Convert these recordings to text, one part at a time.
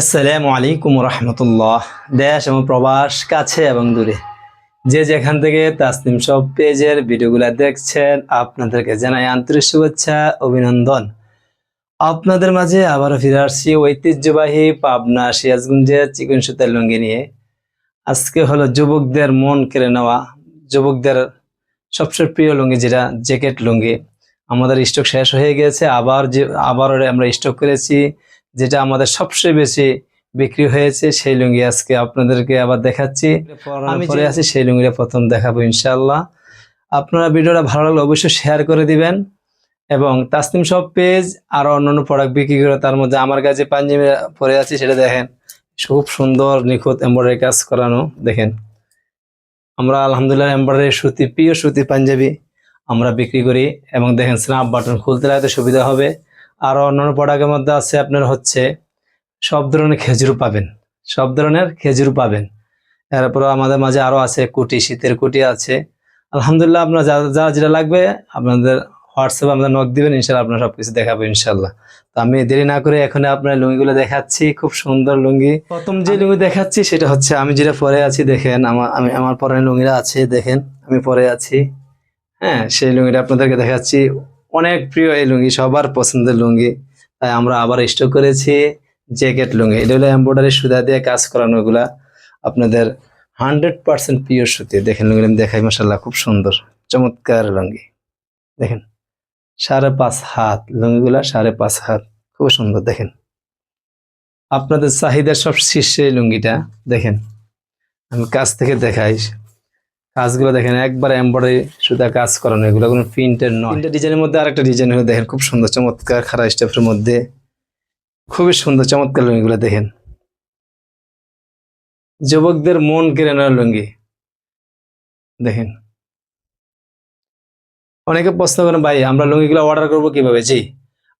আসসালামু আলাইকুম রহমতুল্লাহ। দেশ এবং প্রবাস কাছে এবং দূরে। যে যেখান থেকে তাসনিম সব পেজের ভিডিওগুলো দেখছেন, আপনাদেরকে জানাই আন্তরিক শুভেচ্ছা, অভিনন্দন। আপনাদের মাঝে আবারও ফিরে আসছি ঐতিহ্যবাহী পাবনা সিরাজগঞ্জের চিকন সুতার লুঙ্গি নিয়ে। আজকে হলো যুবকদের মন কেড়ে নেওয়া, যুবকদের সবচেয়ে প্রিয় লুঙ্গি যেটা, জ্যাকেট লুঙ্গি। আমাদের স্টক শেষ হয়ে গেছে আবার যে আবার আমরা স্টক করেছি। যেটা আমাদের সবচেয়ে বেশি বিক্রি হয়েছে সেই লুঙ্গি আজকে আপনাদেরকে আবার দেখাচ্ছি। আমি পরে আছি সেই লুঙ্গিটা প্রথম দেখাবো ইনশাল্লাহ আপনারা ভিডিওটা ভালো লাগলে অবশ্যই শেয়ার করে দিবেন এবং তাসনিম সব পেজ আর অন্যান্য প্রোডাক্ট বিক্রি করে তার মধ্যে আমার কাছে পাঞ্জাবি পরে আছে সেটা দেখেন। খুব সুন্দর নিখুঁত এমব্রয়ডারি কাজ করানো দেখেন। আমরা আলহামদুলিল্লাহ এমব্রয়ডারি সুতি প্রিয় সুতি পাঞ্জাবি আমরা বিক্রি করি এবং দেখেন স্ন্যাপ বাটন খুলতে লাগতে সুবিধা হবে। আর অন্যান্য প্রোডাক্টের মধ্যে আছে আপনার হচ্ছে সব ধরনের খেজুর পাবেন সব ধরনের খেজুর পাবেন। এরপর আমাদের মাঝে আরও আছে কুটি শীতের কুটি আছে। আলহামদুলিল্লাহ আপনার যা যা যেটা লাগবে আপনাদের হোয়াটসঅ্যাপে আমাদের নক দিবেন ইনশাল্লাহ আপনার সবকিছু দেখাবো ইনশাল্লাহ তো আমি দেরি না করে এখন আপনার লুঙ্গিগুলো দেখাচ্ছি খুব সুন্দর লুঙ্গি। প্রথম যে লুঙ্গি দেখাচ্ছি সেটা হচ্ছে আমি যেটা পরে আছি দেখেন আমার আমি আমার পরে লুঙ্গিরা আছে দেখেন আমি পরে আছি। হ্যাঁ সেই লুঙ্গিটা আপনাদেরকে দেখাচ্ছি। অনেক প্রিয় এই লুঙ্গি, সবার পছন্দের লুঙ্গি। তাই আমরা আবার স্টক করেছি জ্যাকেট লুঙ্গি। এটা হলো এম্ব্রয়ডারি সুতা দিয়ে কাজ করানো এগুলা আপনাদের হান্ড্রেড পার্সেন্ট পিওর সুতি। দেখেন লুঙ্গি আমি দেখাই মশাল্লাহ খুব সুন্দর, চমৎকার লুঙ্গি। দেখেন, সাড়ে পাঁচ হাত, লুঙ্গিগুলা সাড়ে পাঁচ হাত, খুব সুন্দর, দেখেন। আপনাদের চাহিদার সব শীর্ষে লুঙ্গিটা, দেখেন। আমি কাছ থেকে দেখাই। কাজগুলো দেখেন, একবার এমব্রয়ডারি সুতা কাজ করানো, এগুলো কোনো প্রিন্টের নয়। তিনটা ডিজাইনের মধ্যে আরেকটা ডিজাইন হলো দেখেন, খুব সুন্দর চমৎকার খারা স্টেপের মধ্যে। খুবই সুন্দর চমৎকার লুঙ্গিগুলো দেখেন। যুবকদের মন কেড়ে নেওয়ার লুঙ্গি। দেখেন। অনেকে প্রশ্ন করেন, ভাই, আমরা লুঙ্গিগুলো অর্ডার করব কীভাবে? জি,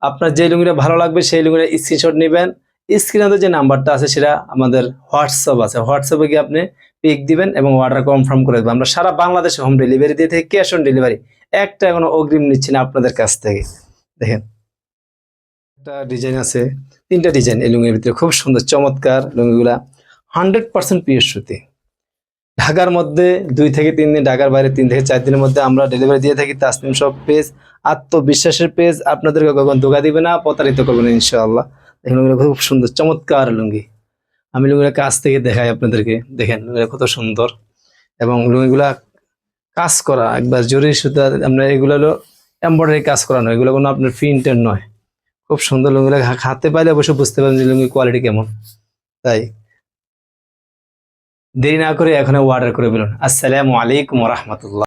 আপনার যে লুঙ্গিটা ভালো লাগবে, সেই লুঙ্গিটা স্ক্রিনশট নেবেন। স্ক্রিনে যে নাম্বারটা আছে, সেটা আমাদের হোয়াটসঅ্যাপ আছে। হোয়াটসঅ্যাপে গিয়ে আপনি পিক দিবেন এবং অর্ডার কনফার্ম করে দেবেন। আমরা সারা বাংলাদেশে হোম ডেলিভারি দিয়ে থাকি ক্যাশ অন ডেলিভারি একটা কোনো অগ্রিম নিচ্ছি না আপনাদের কাছ থেকে। দেখেন, একটা ডিজাইন আছে, তিনটা ডিজাইন এই লুঙ্গির ভিতরে। খুব সুন্দর, চমৎকার লুঙ্গিগুলা। হান্ড্রেড পার্সেন্ট পিওর সুতি। ঢাকার মধ্যে দুই থেকে তিন দিন, ঢাকার বাইরে তিন থেকে চার দিনের মধ্যে আমরা ডেলিভারি দিয়ে থাকি। তাসনিম সব পেজ, আত্মবিশ্বাসের পেজ। আপনাদেরকে কখন ধোকা দিবে না, প্রতারিত করবে না, ইনশাআল্লাহ। লুঙ্গিটা খুব সুন্দর, চমৎকার লুঙ্গি। আমি লুঙ্গিটা কাছ থেকে দেখাই আপনাদেরকে। দেখেন, লুঙ্গিটা কত সুন্দর। এবং লুঙ্গিগুলা কাজ করা, একবার জরি সুতা আমরা এগুলো হলো এম্ব্রয়ডারি কাজ করানো এগুলো কোনো আপনার প্রিন্টের নয়। খুব সুন্দর লুঙ্গিগুলো হা- হাতে পাইলে অবশ্যই বুঝতে পারবেন যে লুঙ্গির কোয়ালিটি কেমন। তাই। দেরি না করে এখন অর্ডার করে ফেলুন। আসসালামু আলাইকুম রহমতুল্লাহ।